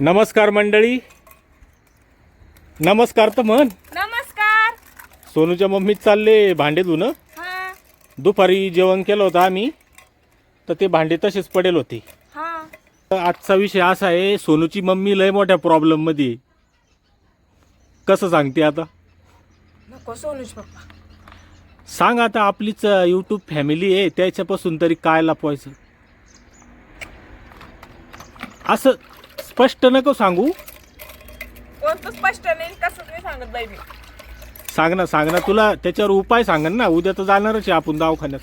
नमस्कार मंडळी. नमस्कार तर म्हण. नमस्कार. सोनूच्या मम्मीत चालले भांडे धुणं. हा. दुपारी जेवण केलं होतं आम्ही. तर ते भांडे तसेच पडेल होते. हा. तर आजचा विषय असा आहे सोनूची मम्मी लय मोठ्या प्रॉब्लेममध्ये आहे. कसं सांगते आता? नको सोनूच पप्पा. सांग आता आपलीच यूट्यूब फॅमिली आहे त्याच्यापासून तरी काय लपवायचं? असं स्पष्ट नको सांगू. कोणतं स्पष्ट नाही कसं नाही सांगत बाई मी? सांग ना सांग ना तुला त्याच्यावर उपाय सांगन ना. उद्या तर जाणारच आहे आपण दवाखान्यात.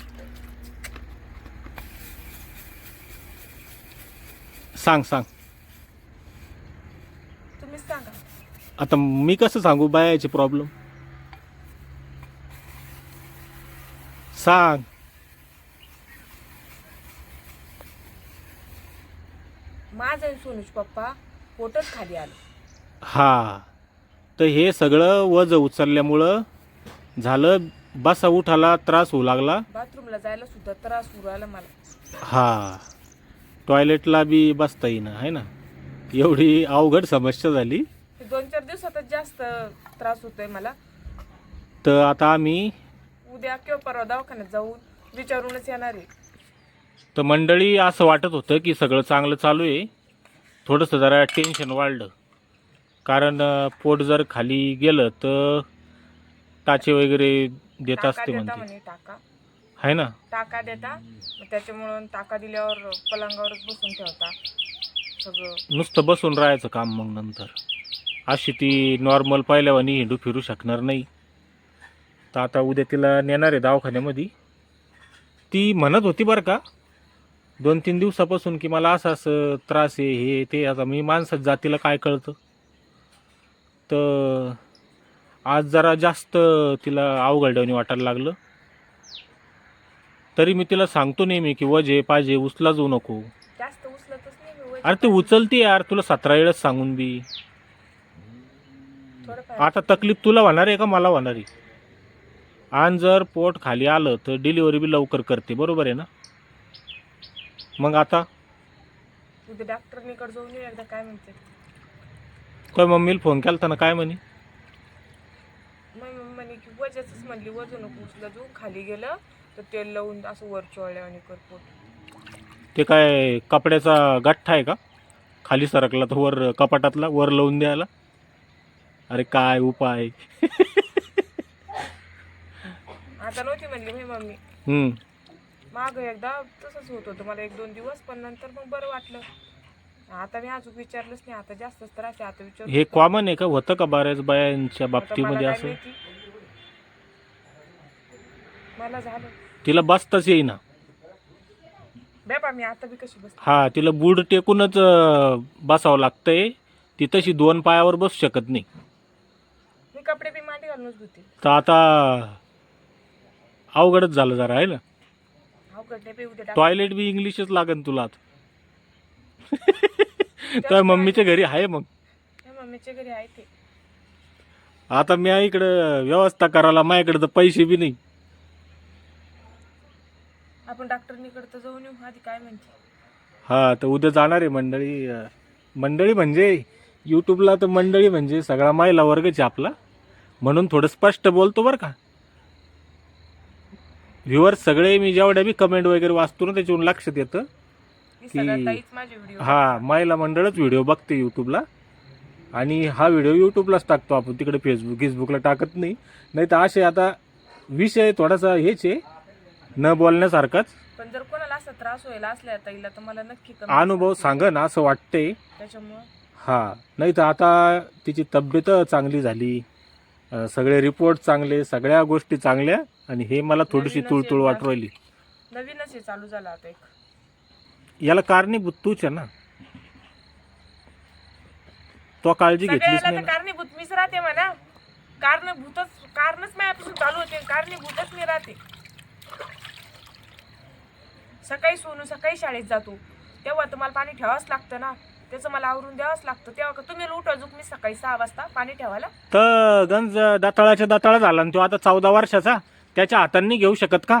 सांग सांग. तुम्हीच सांगा. आता मी कसं सांगू? बायाचे प्रॉब्लेम सांग. माझं आणि सोनूच पप्पा पोटच खाली आलं. हा तर हे सगळं वज उचलल्यामुळं झालं बसा उठाला त्रास होऊ लागला? बाथरूमला जायला सुद्धा त्रास होऊ राहिला मला. हा टॉयलेटला बी बसता येईना आहे ना? एवढी अवघड समस्या झाली. दोन चार दिवसातच जास्त त्रास होतोय मला. तर आता आम्ही उद्या किंवा परवा दवाखान्यात जाऊन विचारूनच येणार आहे. तर मंडळी असं वाटत होतं की सगळं चांगलं चालू आहे. थोडंसं जरा टेन्शन वाढलं. कारण पोट जर खाली गेलं तर टाचे वगैरे देत असते म्हणते. म्हणे टाका. आहे ना? टाका देता. त्याच्यामुळं टाका दिल्यावर पलंगावरच बसून ठेवता. सगळं. नुसतं बसून राहायचं काम मग नंतर. अशी ती नॉर्मल पहिल्यावानी हिंडू फिरू शकणार नाही. तर आता उद्या तिला नेणार आहे दवाखान्यामध्ये. ती म्हणत होती बरं का दोन तीन दिवसापासून की मला असं असं त्रास आहे हे ते आता मी माणसात जातीला काय कळतं? तर आज जरा जास्त तिला अवघडवणी वाटायला लागलं. तरी मी तिला सांगतो नेहमी की वजे पाहिजे उचला जाऊ नको. जास्त उचलतच नाही मी वजन अरे ते उचलते यार तुला सतरा वेळच सांगून बी. थोडंफार. आता तकलीफ तुला होणार आहे का? मला होणार आहे. आणि जर पोट खाली आलं तर डिलिव्हरी बी लवकर करते बरोबर आहे ना? मग आता? उद्या डॉक्टरनीकडे जाऊन येऊ एकदा काय म्हणते काय मम्मीला फोन केला ना काय म्हणे? मग मग म्हणे की वजाच म्हणली वजन नको उचला खाली गेलं तर तेल लावून असं वर चोळल्या आणि कर पोट ते काय कपड्याचा गठ्ठा आहे का? खाली सरकला तर वर कपाटातला वर लावून द्यायला. अरे काय उपाय. आता नव्हती म्हणली मी मम्मी. हम्म. माग एकदा तसंच होत होतं. मला एक दोन दिवस पण नंतर मग बरं वाटलं. आता मी अजून विचारलंच नाही. आता जास्तच त्रास आहे आता विचार हे कॉमन आहे का? होतं का बऱ्याच बायांच्या बाबतीमध्ये असं? मला झालं. तिला बसताच येईना. बेपा मी आता बी कशी बस हा तिला बूड टेकूनच अं, बसावं लागतंय. ती तशी दोन पायावर बसू शकत नाही. मी कपडे बी मांडी घालूनच धुते. तर आता अवघडच झालं जरा आहे ना? अवघड नाही बी उद्या डॉक्टर- टॉयलेट बी इंग्लिशच लागन तुला आता. तर मम्मीच्या घरी आहे मग. नाही, मम्मीच्या घरी आहे ते. आता मी इकडं व्यवस्था करायला माझ्याकडे तर पैसे बी नाही. आपण डॉक्टरनीकडे तर जाऊन येऊ आधी काय म्हणते? हा तर उद्या जाणार आहे मंडळी. अं, मंडळी म्हणजे यूट्यूबला तर मंडळी म्हणजे सगळा महिला वर्गच आहे आपला. म्हणून थोडं स्पष्ट बोलतो बरं का. व्ह्युअर्स सगळे मी जेवढ्या बी कमेंट वगैरे वाचतो ना त्याच्यावरून लक्षात येतं की- हा महिला मंडळच व्हिडिओ बघते यूट्यूबला आणि हा व्हिडिओ यूट्यूबलाच टाकतो आपण. तिकडे फेसबुक फेसबुकला टाकत नाही. नाही तर असे आता विषय थोडासा हेच आहे. न बोलण्यासारखाच. पण जर कोणाला असा त्रास व्हायला असल्या ताईला तर मला नक्की अनुभव सांगा. ना असं वाटतंय. त्याच्यामुळं? हा नाही तर आता तिची तब्येत चांगली झाली. सगळे रिपोर्ट चांगले सगळ्या गोष्टी चांगल्या आणि हे मला थोडीशी नवीनच तुळतुळ एकदा- वाटू राहिली नवीनच हे चालू झालं आता एक. याला कारणीभूत तूच आहे ना. तो काळजी घेतलीच सगळ्याला नाही तर ना. कारणीभूत मीच राहते म्हणा. कारणभूतच कारणच माझ्यापासून चालू होते. कारणीभूतच मी राहते. सकाळी सोनू सकाळी शाळेत जातो. तेव्हा तुम्हाला पाणी ठेवावंच लागतं ना. त्याचं मला आवरून द्यावंच लागतं तेव्हा तुम्ही उठा अजून मी सकाळी सहा वाजता पाणी ठेवायला तर गंज दाताळाच्या दाताळा झाला आणि तो आता चौदा वर्षाचा त्याच्या हातांनी घेऊ शकत का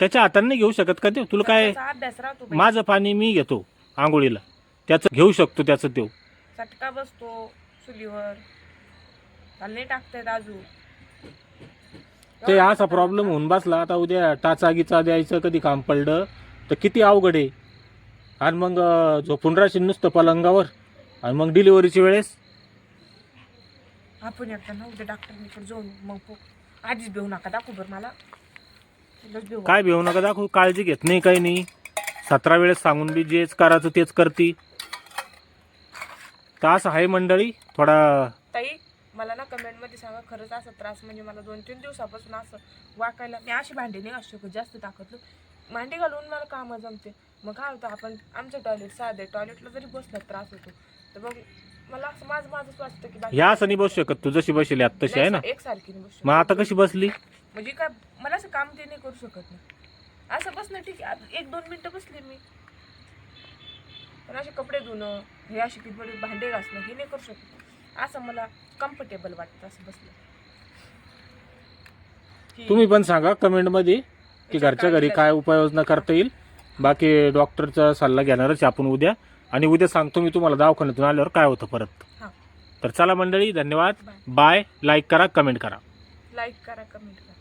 त्याच्या हातांनी घेऊ शकत का देऊ तुला काय माझ माझं पाणी मी घेतो आंघोळीला त्याचं घेऊ शकतो त्याच देव चटका बसतो चुलीवर त्याला नाही टाकतायत अजून. ते असा प्रॉब्लेम होऊन बसला आता उद्या टाचा गिचा द्यायचं कधी काम पडलं तर किती अवघड आहे. आणि मग अं, झोपून राहशील नुसतं पलंगावर आणि मग डिलिव्हरीच्या वेळेस? आपण एकदा ना उद्या डॉक्टरकडे जाऊन मग पो- आधीच बेऊ नका दाखवू बरं मला. काय भेऊ नका दाखवू काळजी घेत नाही काही नाही. सतरा वेळेस सांगून बी जेच करायचं तेच करती. तर असं आहे मंडळी थोडा ताई मला ना कमेंटमध्ये सांगा खरंच असा त्रास म्हणजे मला दोन तीन दिवसापासून असं वाकायला मी अशी भांडी नाही घासू शकत जास्त ताकदलं. भांडी घालून मला कामं जमते. मग काय होतं आपण आमचं टॉयलेट साधे टॉयलेटला जरी बसला त्रास होतो. तर मग मला असं माझं माझंच वाटतं की बाकी- ह्या असं नाही बसू शकत. तू जशी बसली आत तशी आहे ना? नाही, एकसारखी नाही बसू मग. आता कशी बसली? म्हणजे काय मला असं काम ते नाही करू शकत ना. असं बसणं ठीक आहे. आता एक दोन मिनटं बसले मी. पण असे कपडे धुणं हे असे किती भांडे घासणं हे नाही करू शकत. असं मला कम्फर्टेबल वाटतं असं बसलं. तुम्ही पण सांगा कमेंटमध्ये की घरच्या घरी काय उपाययोजना करता येईल? बाकी डॉक्टरचा सल्ला घेणारच आपण उद्या. आणि उद्या सांगतो मी तुम्हाला दवाखान्यातून आल्यावर काय होतं परत. तर चला मंडळी धन्यवाद. बाय. बाय लाईक करा कमेंट करा. लाईक करा कमेंट करा.